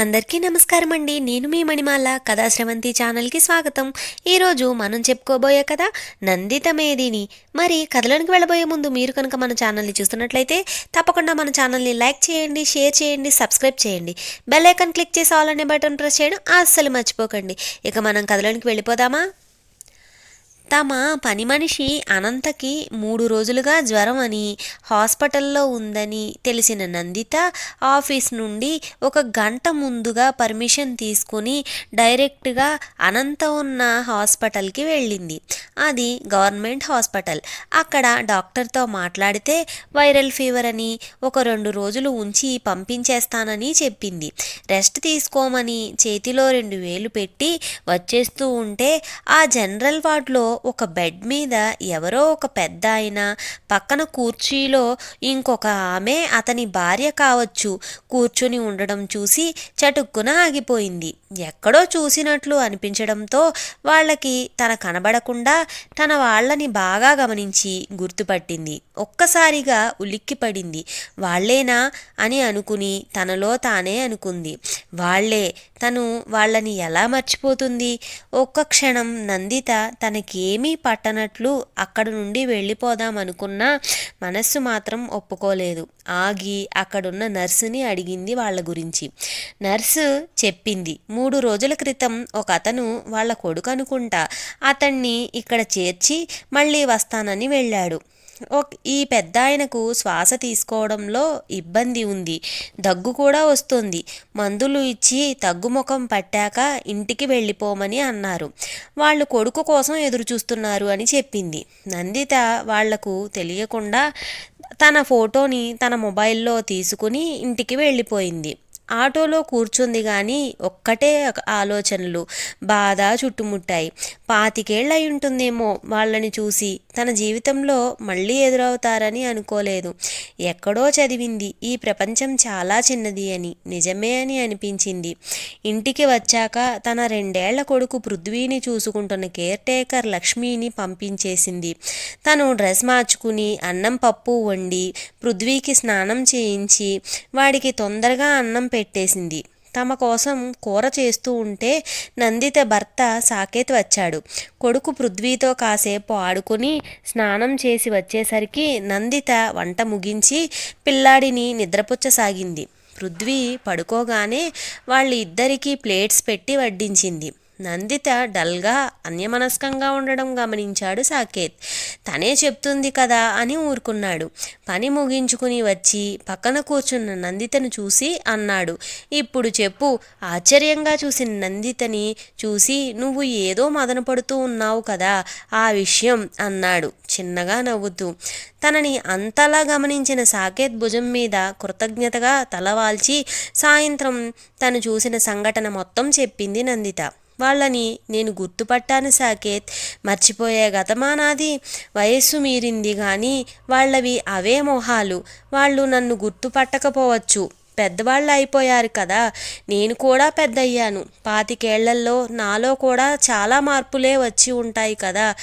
అందరికీ నమస్కారం అండి నేను మీ మణిమాల. కథాశ్రవంతి ఛానల్కి స్వాగతం. ఈరోజు మనం చెప్పుకోబోయే కథ నందితమేదిని మరి కథలోనికి వెళ్ళబోయే ముందు మీరు కనుక మన ఛానల్ని చూస్తున్నట్లయితే తప్పకుండా మన ఛానల్ని లైక్ చేయండి షేర్ చేయండి సబ్స్క్రైబ్ చేయండి. బెల్ ఐకాన్ క్లిక్ చేసి ఆల్ అనే బటన్ ప్రెస్ చేయడం అస్సలు మర్చిపోకండి. ఇక మనం కథలోనికి వెళ్ళిపోదామా? తమ పని మనిషి అనంతకి మూడు రోజులుగా జ్వరం అని హాస్పిటల్లో ఉందని తెలిసిన నందిత ఆఫీస్ నుండి ఒక గంట ముందుగా పర్మిషన్ తీసుకుని డైరెక్ట్గా అనంత ఉన్న హాస్పిటల్కి వెళ్ళింది. అది గవర్నమెంట్ హాస్పిటల్. అక్కడ డాక్టర్తో మాట్లాడితే వైరల్ ఫీవర్ అని ఒక రెండు రోజులు ఉంచి పంపించేస్తానని చెప్పింది. రెస్ట్ తీసుకోమని చేతిలో రెండు వేలు పెట్టి వచ్చేస్తూ ఉంటే ఆ జనరల్ వార్డ్లో ఒక బెడ్ మీద ఎవరో ఒక పెద్ద ఆయన పక్కన కుర్చీలో ఇంకొక ఆమె అతని భార్య కావచ్చు. కూర్చుని ఉండడం చూసి చటుక్కున ఆగిపోయింది. ఎక్కడో చూసినట్లు అనిపించడంతో వాళ్ళకి తన కనబడకుండా తన వాళ్ళని బాగా గమనించి గుర్తుపట్టింది. ఒక్కసారిగా ఉలిక్కిపడింది. వాళ్ళేనా అని అనుకుని తనలో తానే అనుకుంది. వాళ్ళే తను వాళ్ళని ఎలా మర్చిపోతుంది? ఒక్క క్షణం నందిత తనకి ఏమీ పట్టనట్లు అక్కడ నుండి వెళ్ళిపోదాం అనుకున్నా మనస్సు మాత్రం ఒప్పుకోలేదు. ఆగి అక్కడున్న నర్సుని అడిగింది వాళ్ళ గురించి. నర్సు చెప్పింది మూడు రోజుల క్రితం ఒక అతను వాళ్ళ కొడుకు అనుకుంటా. అతన్ని ఇక్కడ చేర్చి మళ్ళీ వస్తానని వెళ్ళాడు. ఈ పెద్ద ఆయనకు శ్వాస తీసుకోవడంలో ఇబ్బంది ఉంది. దగ్గు కూడా వస్తుంది. మందులు ఇచ్చి తగ్గుముఖం పట్టాక ఇంటికి వెళ్ళిపోమని అన్నారు. వాళ్ళు కొడుకు కోసం ఎదురు చూస్తున్నారు అని చెప్పింది. నందిత వాళ్ళకు తెలియకుండా తన ఫోటోని తన మొబైల్లో తీసుకుని ఇంటికి వెళ్ళిపోయింది. ఆటోలో కూర్చుంది కానీ ఒక్కటే ఆలోచనలు. బాధ చుట్టుముట్టాయి. పాతికేళ్ళయి ఉంటుందేమో వాళ్ళని చూసి. తన జీవితంలో మళ్ళీ ఎదురవుతారని అనుకోలేదు. ఎక్కడో చదివింది. ఈ ప్రపంచం చాలా చిన్నది అని నిజమే అని అనిపించింది. ఇంటికి వచ్చాక తన రెండేళ్ళ కొడుకు పృథ్వీని చూసుకుంటున్న కేర్ టేకర్ లక్ష్మిని పంపించేసింది. తను డ్రెస్ మార్చుకుని అన్నం పప్పు వండి పృథ్వీకి స్నానం చేయించి వాడికి తొందరగా అన్నం పెట్టేసింది. తమ కోసం కూర చేస్తూ ఉంటే నందిత భర్త సాకేత్ వచ్చాడు. కొడుకు పృథ్వీతో కాసేపు ఆడుకుని స్నానం చేసి వచ్చేసరికి నందిత వంట ముగించి పిల్లాడిని నిద్రపుచ్చసాగింది. పృథ్వీ పడుకోగానే వాళ్ళ ఇద్దరికీ ప్లేట్స్ పెట్టి వడ్డించింది. నందిత డల్గా అన్యమనస్కంగా ఉండడం గమనించాడు సాకేత్. తనే చెప్తుంది కదా అని ఊరుకున్నాడు. పని ముగించుకుని వచ్చి పక్కన కూర్చున్న నందితను చూసి అన్నాడు. ఇప్పుడు చెప్పు ఆశ్చర్యంగా చూసిన నందితని చూసి నువ్వు ఏదో మదనపడుతూ ఉన్నావు కదా ఆ విషయం అన్నాడు. చిన్నగా నవ్వుతూ. తనని అంతలా గమనించిన సాకేత్ భుజం మీద కృతజ్ఞతగా తలవాల్చి సాయంత్రం తను చూసిన సంఘటన మొత్తం చెప్పింది నందిత. వాళ్ళని నేను గుర్తుపట్టాను సాకేత్. మర్చిపోయే గతమా నాది వయస్సు మీరింది కానీ వాళ్ళవి అవే మొహాలు. వాళ్ళు నన్ను గుర్తుపట్టకపోవచ్చు. పెద్దవాళ్ళు అయిపోయారు కదా. నేను కూడా పెద్దయ్యాను. పాతికేళ్ళలో నాలో కూడా చాలా మార్పులే వచ్చి ఉంటాయి కదా.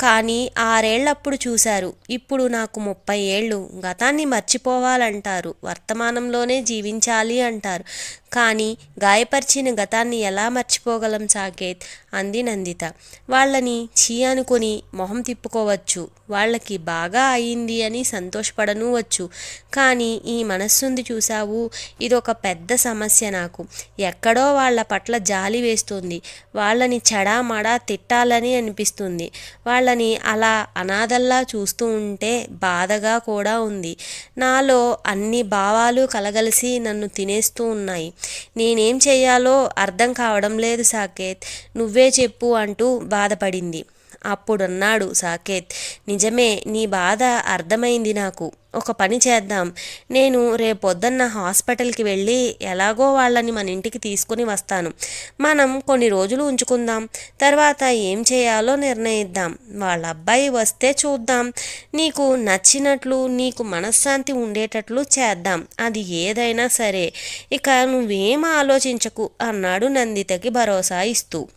కానీ ఆరేళ్ళప్పుడు చూశారు. ఇప్పుడు నాకు ముప్పై ఏళ్ళు. గతాన్ని మర్చిపోవాలంటారు. వర్తమానంలోనే జీవించాలి అంటారు. కానీ గాయపరిచిన గతాన్ని ఎలా మర్చిపోగలం సాకేత్? అంది నందిత. వాళ్ళని చీ అనుకొని మొహం తిప్పుకోవచ్చు. వాళ్ళకి బాగా అయింది అని సంతోషపడను వచ్చు. కానీ ఈ మనస్సుంది చూసావు ఇదొక పెద్ద సమస్య నాకు. ఎక్కడో వాళ్ళ పట్ల జాలి వేస్తుంది. వాళ్ళని చెడామడా తిట్టాలని అనిపిస్తుంది. వాళ్ళని అలా అనాథల్లా చూస్తూ ఉంటే బాధగా కూడా ఉంది. నాలో అన్ని భావాలు కలగలిసి నన్ను తినేస్తూ ఉన్నాయి. నేనేం చేయాలో అర్థం కావడం లేదు సాకేత్. నువ్వే చెప్పు అంటూ బాధపడింది. అప్పుడన్నాడు సాకేత్. నిజమే నీ బాధ అర్థమైంది నాకు. ఒక పని చేద్దాం. నేను రేపొద్దన్న హాస్పిటల్కి వెళ్ళి ఎలాగో వాళ్ళని మన ఇంటికి తీసుకుని వస్తాను. మనం కొన్ని రోజులు ఉంచుకుందాం. తర్వాత ఏం చేయాలో నిర్ణయిద్దాం. వాళ్ళ అబ్బాయి వస్తే చూద్దాం. నీకు నచ్చినట్లు నీకు మనశ్శాంతి ఉండేటట్లు చేద్దాం. అది ఏదైనా సరే. ఇక నువ్వేం ఆలోచించకు అన్నాడు నందితకి భరోసా ఇస్తూ.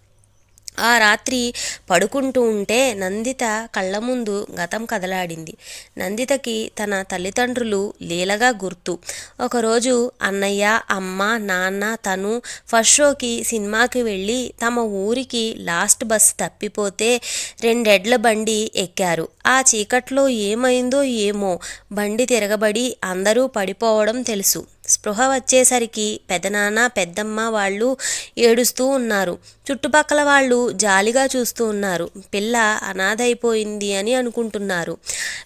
ఆ రాత్రి పడుకుంటూ ఉంటే నందిత కళ్ళ ముందు గతం కదలాడింది. నందితకి తన తల్లిదండ్రులు లీలగా గుర్తు. ఒకరోజు అన్నయ్య అమ్మ నాన్న తను ఫస్ట్ షోకి సినిమాకి వెళ్ళి తమ ఊరికి లాస్ట్ బస్ తప్పిపోతే రెండెడ్ల బండి ఎక్కారు. ఆ చీకట్లో ఏమైందో ఏమో బండి తిరగబడి అందరూ పడిపోవడం తెలుసు. స్పృహ వచ్చేసరికి పెదనాన్న పెద్దమ్మ వాళ్ళు ఏడుస్తూ ఉన్నారు. చుట్టుపక్కల వాళ్ళు జాలిగా చూస్తూ ఉన్నారు. పిల్ల అనాథైపోయింది అని అనుకుంటున్నారు.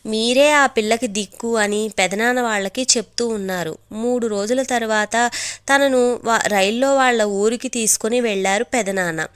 మీరే ఆ పిల్లకి దిక్కు అని పెదనాన్న వాళ్ళకి చెప్తూ ఉన్నారు. మూడు రోజుల తర్వాత తనను రైల్లో వాళ్ళ ఊరికి తీసుకొని వెళ్ళారు పెదనాన్న.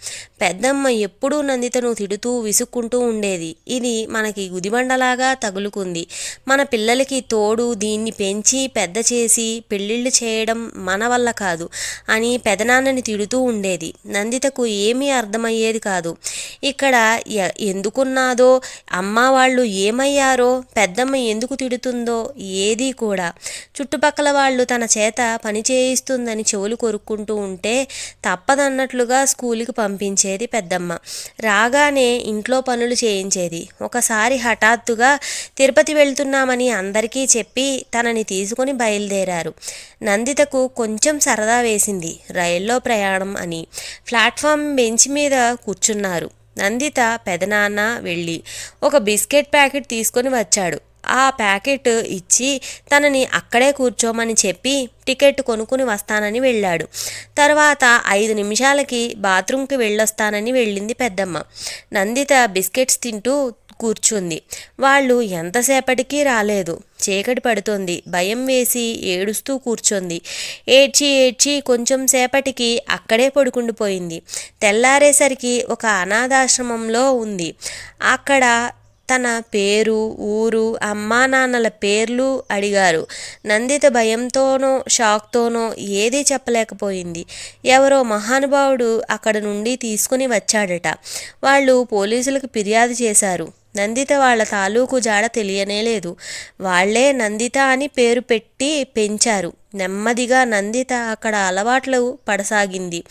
పెద్దమ్మ ఎప్పుడూ నందితను తిడుతూ విసుక్కుంటూ ఉండేది. ఇది మనకి గుదిబండలాగా తగులుకుంది. మన పిల్లలకి తోడు దీన్ని పెంచి పెద్ద చేసి పెళ్ళిళ్ళు చేయడం మన వల్ల కాదు అని పెదనాన్నని తిడుతూ ఉండేది. నందితకు ఏమీ అర్థమయ్యేది కాదు. ఇక్కడ ఎ- ఎందుకున్నాదో అమ్మ వాళ్ళు ఏమయ్యారో పెద్దమ్మ ఎందుకు తిడుతుందో ఏదీ కూడా. చుట్టుపక్కల వాళ్ళు తన చేత పని చేయిస్తుందని చెవులు కొరుక్కుంటూ ఉంటే తప్పదన్నట్లుగా స్కూల్కి పంపించేది పెద్దమ్మ. రాగానే ఇంట్లో పనులు చేయించేది. ఒకసారి హఠాత్తుగా తిరుపతి వెళ్తున్నామని అందరికీ చెప్పి తనని తీసుకుని బయలుదేరారు. నందితకు కొంచెం సరదా వేసింది. రైల్లో ప్రయాణం అని ప్లాట్ఫామ్ బెంచ్ మీద కూర్చున్నారు. నందిత పెదనాన్న వెళ్ళి ఒక బిస్కెట్ ప్యాకెట్ తీసుకొని వచ్చాడు. ఆ ప్యాకెట్ ఇచ్చి తనని అక్కడే కూర్చోమని చెప్పి టికెట్ కొనుక్కుని వస్తానని వెళ్ళాడు. తర్వాత ఐదు నిమిషాలకి బాత్రూంకి వెళ్ళొస్తానని వెళ్ళింది పెద్దమ్మ. నందిత బిస్కెట్స్ తింటూ కూర్చుంది. వాళ్ళు ఎంతసేపటికి రాలేదు. చీకటి పడుతోంది. భయం వేసి ఏడుస్తూ కూర్చుంది. ఏడ్చి ఏడ్చి కొంచెం సేపటికి అక్కడే పడుకుండిపోయింది తెల్లారేసరికి ఒక అనాథాశ్రమంలో ఉంది. అక్కడ తన పేరు ఊరు అమ్మా నాన్నల పేర్లు అడిగారు. నందిత భయంతోనో షాక్తోనో ఏదీ చెప్పలేకపోయింది. ఎవరో మహానుభావుడు అక్కడ నుండి తీసుకుని వచ్చాడట. వాళ్ళు పోలీసులకు ఫిర్యాదు చేశారు. నందిత వాళ్ళ తాలూకు జాడ తెలియనే లేదు. వాళ్ళే నందిత అని పేరు పెట్టి పెంచారు. నెమ్మదిగా నందిత అక్కడ అలవాట్లు పడసాగింది.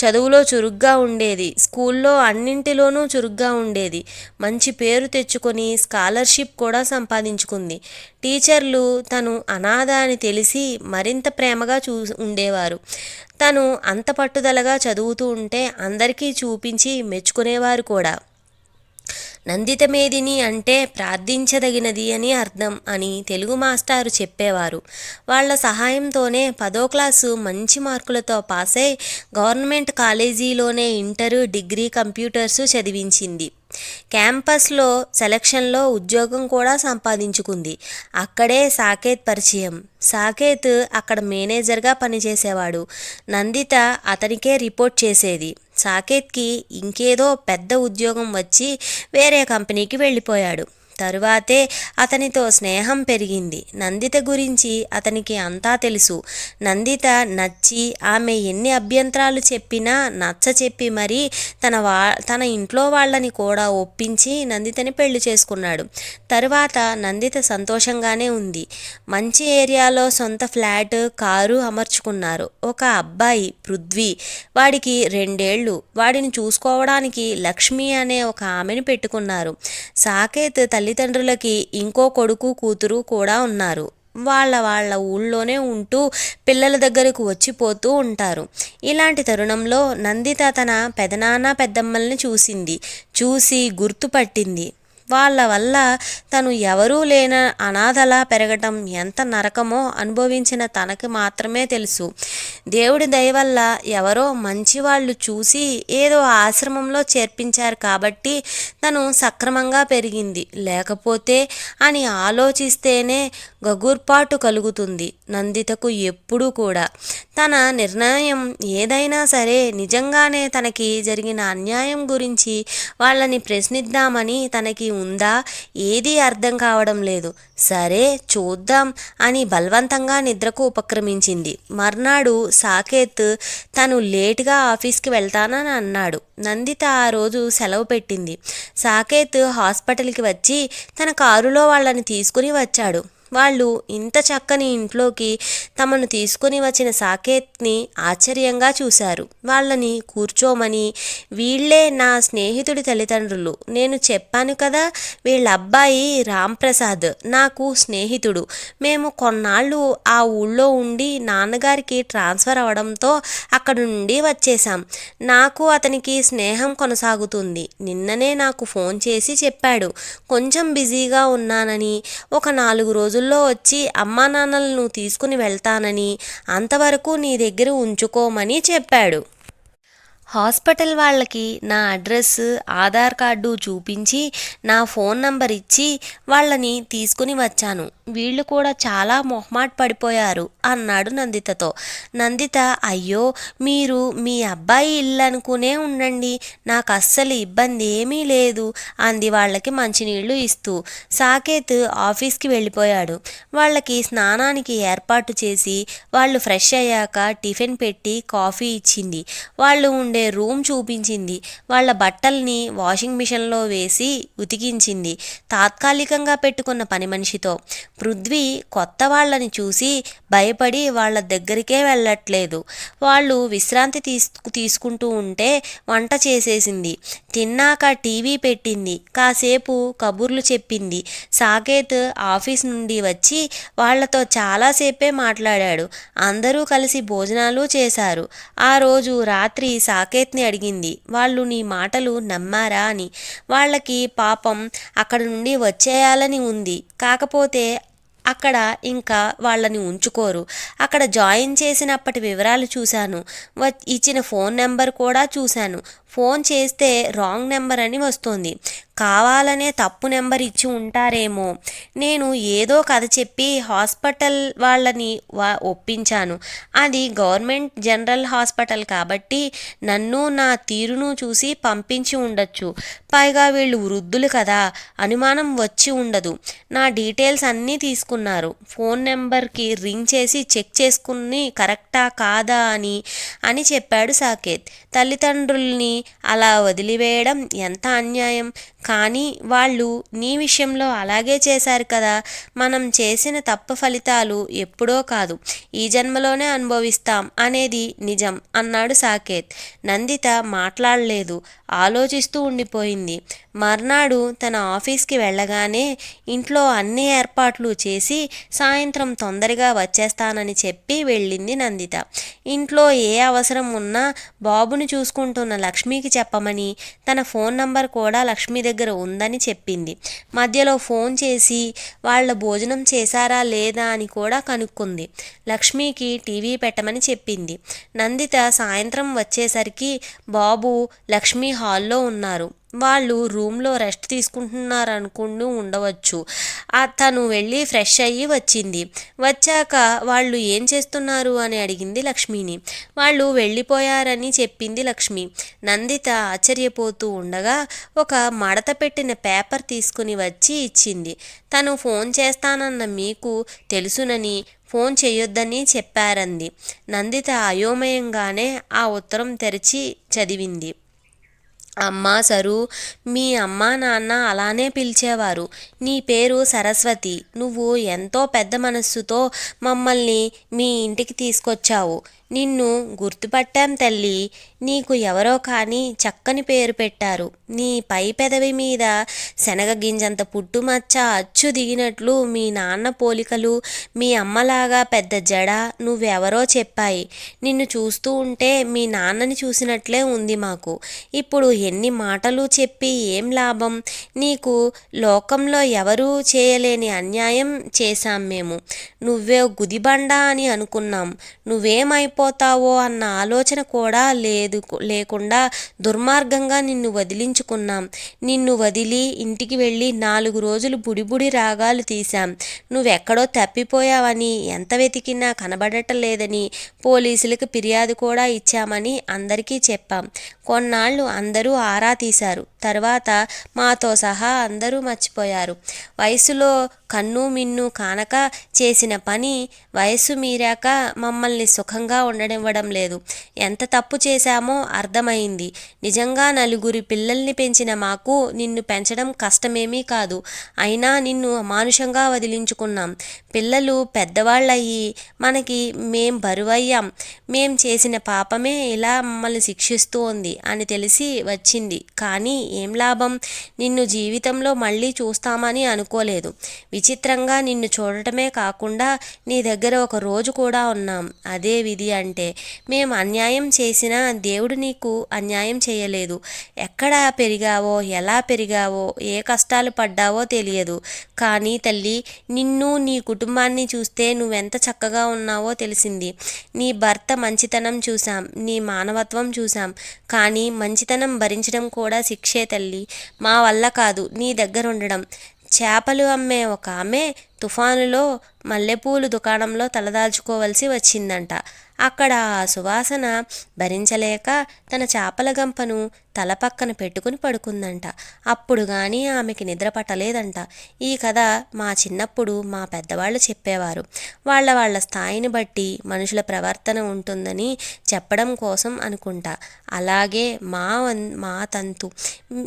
చదువులో చురుగ్గా ఉండేది. స్కూల్లో అన్నింటిలోనూ చురుగ్గా ఉండేది. మంచి పేరు తెచ్చుకొని స్కాలర్షిప్ కూడా సంపాదించుకుంది. టీచర్లు తను అనాథ అని తెలిసి మరింత ప్రేమగా చూ ఉండేవారు. తను అంత పట్టుదలగా చదువుతూ ఉంటే అందరికీ చూపించి మెచ్చుకునేవారు కూడా. నందితమేదిని అంటే ప్రార్థించదగినది అని అర్థం అని తెలుగు మాస్టారు చెప్పేవారు. వాళ్ళ సహాయంతోనే పదో క్లాసు మంచి మార్కులతో పాస్ అయి గవర్నమెంట్ కాలేజీలోనే ఇంటరు డిగ్రీ కంప్యూటర్స్ చదివించింది. క్యాంపస్లో సెలక్షన్లో ఉద్యోగం కూడా సంపాదించుకుంది. అక్కడే సాకేత్ పరిచయం. సాకేత్ అక్కడ మేనేజర్గా పనిచేసేవాడు. నందిత అతనికే రిపోర్ట్ చేసేది. సాకేత్కి ఇంకేదో పెద్ద ఉద్యోగం వచ్చి వేరే కంపెనీకి వెళ్ళిపోయాడు. తరువాతే అతనితో స్నేహం పెరిగింది. నందిత గురించి అతనికి అంతా తెలుసు. నందిత నచ్చి ఆమె ఎన్ని అభ్యంతరాలు చెప్పినా నచ్చ చెప్పి మరీ తన వా తన ఇంట్లో వాళ్ళని కూడా ఒప్పించి నందితని పెళ్ళి చేసుకున్నాడు. తరువాత నందిత సంతోషంగానే ఉంది. మంచి ఏరియాలో సొంత ఫ్లాట్ కారు అమర్చుకున్నారు. ఒక అబ్బాయి పృథ్వీ. వాడికి రెండేళ్ళు. వాడిని చూసుకోవడానికి లక్ష్మి అనే ఒక ఆమెను పెట్టుకున్నారు. సాకేత్ తల్లి తల్లిదండ్రులకి ఇంకో కొడుకు కూతురు కూడా ఉన్నారు. వాళ్ళ వాళ్ళ ఊళ్ళోనే ఉంటూ పిల్లల దగ్గరకు వచ్చిపోతూ ఉంటారు. ఇలాంటి తరుణంలో నందిత తన పెదనాన్న పెద్దమ్మల్ని చూసింది. చూసి గుర్తుపట్టింది. వాళ్ళ వల్ల తను ఎవరూ లేన అనాథలా పెరగటం ఎంత నరకమో అనుభవించిన తనకి మాత్రమే తెలుసు. దేవుడి దయ వల్ల ఎవరో మంచి వాళ్ళు చూసి ఏదో ఆశ్రమంలో చేర్పించారు కాబట్టి తను సక్రమంగా పెరిగింది. లేకపోతే అని ఆలోచిస్తేనే గగుర్పాటు కలుగుతుంది. నందితకు ఎప్పుడూ కూడా. తన నిర్ణయం ఏదైనా సరే నిజంగానే తనకి జరిగిన అన్యాయం గురించి వాళ్ళని ప్రశ్నిద్దామని తనకి ఉందా? ఏదీ అర్థం కావడం లేదు. సరే చూద్దాం అని బలవంతంగా నిద్రకు ఉపక్రమించింది. మర్నాడు సాకేత్ తను లేటుగా ఆఫీస్కి వెళ్తానని అన్నాడు. నందిత ఆ రోజు సెలవు పెట్టింది. సాకేత్ హాస్పిటల్కి వచ్చి తన కారులో వాళ్ళని తీసుకుని వచ్చాడు. వాళ్ళు ఇంత చక్కని ఇంట్లోకి తమను తీసుకుని వచ్చిన సాకేత్ని ఆశ్చర్యంగా చూశారు. వాళ్ళని కూర్చోమని వీళ్ళే నా స్నేహితుడి తల్లిదండ్రులు. నేను చెప్పాను కదా వీళ్ళ అబ్బాయి రాంప్రసాద్ నాకు స్నేహితుడు. మేము కొన్నాళ్ళు ఆ ఊళ్ళో ఉండి నాన్నగారికి ట్రాన్స్ఫర్ అవడంతో అక్కడ నుండి వచ్చేసాం నాకు అతనికి స్నేహం కొనసాగుతుంది. నిన్ననే నాకు ఫోన్ చేసి చెప్పాడు. కొంచెం బిజీగా ఉన్నానని ఒక నాలుగు రోజులు రోజుల్లో వచ్చి అమ్మా నాన్నలను తీసుకుని వెళ్తానని అంతవరకు నీ దగ్గర ఉంచుకోమని చెప్పాడు. హాస్పిటల్ వాళ్ళకి నా అడ్రస్ ఆధార్ కార్డు చూపించి నా ఫోన్ నంబర్ ఇచ్చి వాళ్ళని తీసుకుని వచ్చాను. వీళ్ళు కూడా చాలా మొహమాట పడిపోయారు అన్నాడు నందితతో. నందిత అయ్యో మీరు మీ అబ్బాయి ఇల్లు అనుకునే ఉండండి. నాకు అస్సలు ఇబ్బంది ఏమీ లేదు అంది వాళ్ళకి మంచినీళ్ళు ఇస్తూ. సాకేత్ ఆఫీస్కి వెళ్ళిపోయాడు. వాళ్ళకి స్నానానికి ఏర్పాటు చేసి వాళ్ళు ఫ్రెష్ అయ్యాక టిఫిన్ పెట్టి కాఫీ ఇచ్చింది. వాళ్ళు ఉండే రూమ్ చూపించింది. వాళ్ళ బట్టల్ని వాషింగ్ మిషన్లో వేసి ఉతికించింది. తాత్కాలికంగా పెట్టుకున్న పని మనిషితో. పృథ్వీ కొత్త వాళ్ళని చూసి భయపడి వాళ్ళ దగ్గరికే వెళ్ళట్లేదు. వాళ్ళు విశ్రాంతి తీసుకు తీసుకుంటూ ఉంటే వంట చేసేసింది. తిన్నాక టీవీ పెట్టింది. కాసేపు కబుర్లు చెప్పింది. సాకేత్ ఆఫీస్ నుండి వచ్చి వాళ్ళతో చాలాసేపే మాట్లాడాడు. అందరూ కలిసి భోజనాలు చేశారు. ఆ రోజు రాత్రి సాకేత్ని అడిగింది వాళ్ళు నీ మాటలు నమ్మారా? అని. వాళ్ళకి పాపం అక్కడ నుండి వచ్చేయాలని ఉంది. కాకపోతే అక్కడ ఇంకా వాళ్ళని ఉంచుకోరు. అక్కడ జాయిన్ చేసినప్పటి వివరాలు చూశాను. వ ఇచ్చిన ఫోన్ నెంబర్ కూడా చూశాను. ఫోన్ చేస్తే రాంగ్ నెంబర్ అని వస్తుంది. కావాలనే తప్పు నెంబర్ ఇచ్చి ఉంటారేమో. నేను ఏదో కథ చెప్పి హాస్పిటల్ వాళ్ళని వా ఒప్పించాను. అది గవర్నమెంట్ జనరల్ హాస్పిటల్ కాబట్టి నన్ను నా తీరును చూసి పంపించి ఉండొచ్చు. పైగా వీళ్ళు వృద్ధులు కదా అనుమానం వచ్చి ఉండదు. నా డీటెయిల్స్ అన్నీ తీసుకున్నారు. ఫోన్ నెంబర్కి రింగ్ చేసి చెక్ చేసుకుని కరెక్టా కాదా అని అని చెప్పాడు సాకేత్. తల్లిదండ్రుల్ని అలా వదిలివేయడం ఎంత అన్యాయం? కానీ వాళ్ళు నీ విషయంలో అలాగే చేశారు కదా. మనం చేసిన తప్పు ఫలితాలు ఎప్పుడో కాదు. ఈ జన్మలోనే అనుభవిస్తాం అనేది నిజం అన్నాడు సాకేత్. నందిత మాట్లాడలేదు. ఆలోచిస్తూ ఉండిపోయింది. మర్నాడు తన ఆఫీస్కి వెళ్ళగానే ఇంట్లో అన్ని ఏర్పాట్లు చేసి సాయంత్రం తొందరగా వచ్చేస్తానని చెప్పి వెళ్ళింది నందిత. ఇంట్లో ఏ అవసరం ఉన్నా బాబుని చూసుకుంటున్న లక్ష్మికి చెప్పమని తన ఫోన్ నంబర్ కూడా లక్ష్మి దగ్గర ఉందని చెప్పింది. మధ్యలో ఫోన్ చేసి వాళ్ళ భోజనం చేశారా లేదా? అని కూడా కనుక్కుంది. లక్ష్మికి టీవీ పెట్టమని చెప్పింది. నందిత సాయంత్రం వచ్చేసరికి బాబు లక్ష్మి హాల్లో ఉన్నారు. వాళ్ళు రూమ్లో రెస్ట్ తీసుకుంటున్నారు అనుకుంటూ ఉండవచ్చు. తను వెళ్ళి ఫ్రెష్ అయ్యి వచ్చింది. వచ్చాక వాళ్ళు ఏం చేస్తున్నారు అని అడిగింది లక్ష్మిని. వాళ్ళు వెళ్ళిపోయారని చెప్పింది లక్ష్మి. నందిత ఆశ్చర్యపోతూ ఉండగా ఒక మడత పెట్టిన పేపర్ తీసుకుని వచ్చి ఇచ్చింది. తను ఫోన్ చేస్తానన్న మీకు తెలుసునని ఫోన్ చేయొద్దని చెప్పారంది. నందిత అయోమయంగానే ఆ ఉత్తరం తెరిచి చదివింది. అమ్మ సరు మీ అమ్మ నాన్న అలానే పిలిచేవారు. నీ పేరు సరస్వతి. నువ్వు ఎంతో పెద్ద మనస్సుతో మమ్మల్ని మీ ఇంటికి తీసుకొచ్చావు. నిన్ను గుర్తుపట్టాం తల్లి. నీకు ఎవరో కానీ చక్కని పేరు పెట్టారు. నీ పై పెదవి మీద శనగ గింజంత పుట్టుమచ్చ అచ్చు దిగినట్లు మీ నాన్న పోలికలు మీ అమ్మలాగా పెద్ద జడ నువ్వెవరో చెప్పాయి. నిన్ను చూస్తూ ఉంటే మీ నాన్నని చూసినట్లే ఉంది మాకు. ఇప్పుడు ఎన్ని మాటలు చెప్పి ఏం లాభం? నీకు లోకంలో ఎవరూ చేయలేని అన్యాయం చేశాం మేము. నువ్వే గుదిబండ అని అనుకున్నాం. నువ్వేమై అయిపోతావో అన్న ఆలోచన కూడా లేదు లేకుండా దుర్మార్గంగా నిన్ను వదిలించుకున్నాం. నిన్ను వదిలి ఇంటికి వెళ్ళి నాలుగు రోజులు బుడిబుడి రాగాలు తీశాం. నువ్వెక్కడో తప్పిపోయావని ఎంత వెతికినా కనబడటం లేదని పోలీసులకు ఫిర్యాదు కూడా ఇచ్చామని అందరికీ చెప్పాం. కొన్నాళ్ళు అందరూ ఆరా తీశారు. తర్వాత మాతో సహా అందరూ మర్చిపోయారు. వయసులో కన్ను మిన్ను కానక చేసిన పని వయస్సు మీరాక మమ్మల్ని సుఖంగా ఉండనివ్వడం లేదు. ఎంత తప్పు చేశామో అర్థమైంది. నిజంగా నలుగురి పిల్లల్ని పెంచిన మాకు నిన్ను పెంచడం కష్టమేమీ కాదు. అయినా నిన్ను అమానుషంగా వదిలించుకున్నాం. పిల్లలు పెద్దవాళ్ళయ్యి మనకి మేం బరువయ్యాం. మేం చేసిన పాపమే ఇలా మమ్మల్ని శిక్షిస్తూ ఉంది అని తెలిసి వచ్చింది. కానీ ఏం లాభం? నిన్ను జీవితంలో మళ్ళీ చూస్తామని అనుకోలేదు. విచిత్రంగా నిన్ను చూడటమే కాకుండా నీ దగ్గర ఒక రోజు కూడా ఉన్నాం. అదే విధి అంటే మేము అన్యాయం చేసినా దేవుడు నీకు అన్యాయం చేయలేదు. ఎక్కడ పెరిగావో ఎలా పెరిగావో ఏ కష్టాలు పడ్డావో తెలియదు. కానీ తల్లి నిన్ను నీ కుటుంబాన్ని చూస్తే నువ్వెంత చక్కగా ఉన్నావో తెలిసింది. నీ భర్త మంచితనం చూసాం నీ మానవత్వం చూసాం కానీ మంచితనం భరించడం కూడా శిక్షే తల్లి. మా వల్ల కాదు నీ దగ్గర ఉండడం చేపలు అమ్మే ఒక ఆమె తుఫానులో మల్లెపూలు దుకాణంలో తలదాల్చుకోవలసి వచ్చిందంట. అక్కడ ఆ సువాసన భరించలేక తన చేపల గంపను తల పక్కన పెట్టుకుని పడుకుందంట. అప్పుడు కానీ ఆమెకి నిద్ర పట్టలేదంట. ఈ కథ మా చిన్నప్పుడు మా పెద్దవాళ్ళు చెప్పేవారు. వాళ్ళ వాళ్ళ స్థాయిని బట్టి మనుషుల ప్రవర్తన ఉంటుందని చెప్పడం కోసం అనుకుంటా. అలాగే మా వన్ మా తంతు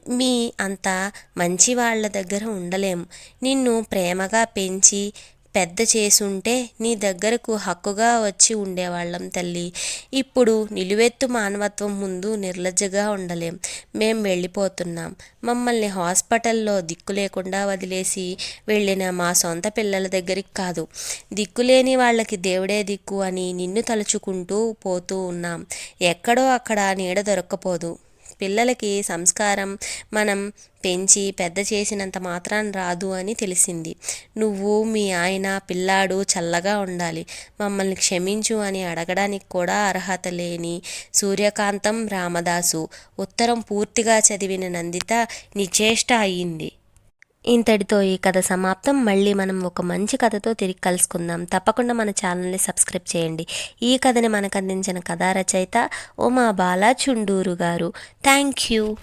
మీ అంత మంచి వాళ్ళ దగ్గర ఉండలేము నిన్ను ప్రేమగా పెంచి పెద్ద చేసుంటే నీ దగ్గరకు హక్కుగా వచ్చి ఉండేవాళ్ళం తల్లి. ఇప్పుడు నిలువెత్తు మానవత్వం ముందు నిర్లజ్జగా ఉండలేం. మేం వెళ్ళిపోతున్నాం. మమ్మల్ని హాస్పిటల్లో దిక్కు లేకుండా వదిలేసి వెళ్ళిన మా సొంత పిల్లల దగ్గరికి కాదు. దిక్కులేని వాళ్ళకి దేవుడే దిక్కు అని నిన్ను తలుచుకుంటూ పోతూ ఉన్నాం. ఎక్కడో అక్కడ నీడ దొరక్కపోదు. పిల్లలకి సంస్కారం మనం పెంచి పెద్ద చేసినంత మాత్రాన రాదు అని తెలిసింది. నువ్వు మీ ఆయన పిల్లాడు చల్లగా ఉండాలి. మమ్మల్ని క్షమించు అని అడగడానికి కూడా అర్హత లేని సూర్యకాంతం రామదాసు. ఉత్తరం పూర్తిగా చదివిన నందిత నిచేష్ట అయింది ఇంతటితో ఈ కథ సమాప్తం. మళ్ళీ మనం ఒక మంచి కథతో తిరిగి కలుసుకుందాం. తప్పకుండా మన ఛానల్ని సబ్స్క్రైబ్ చేయండి. ఈ కథని మనకు అందించిన కథా రచయిత ఉమా బాలా చుండూరు గారు. Thank you.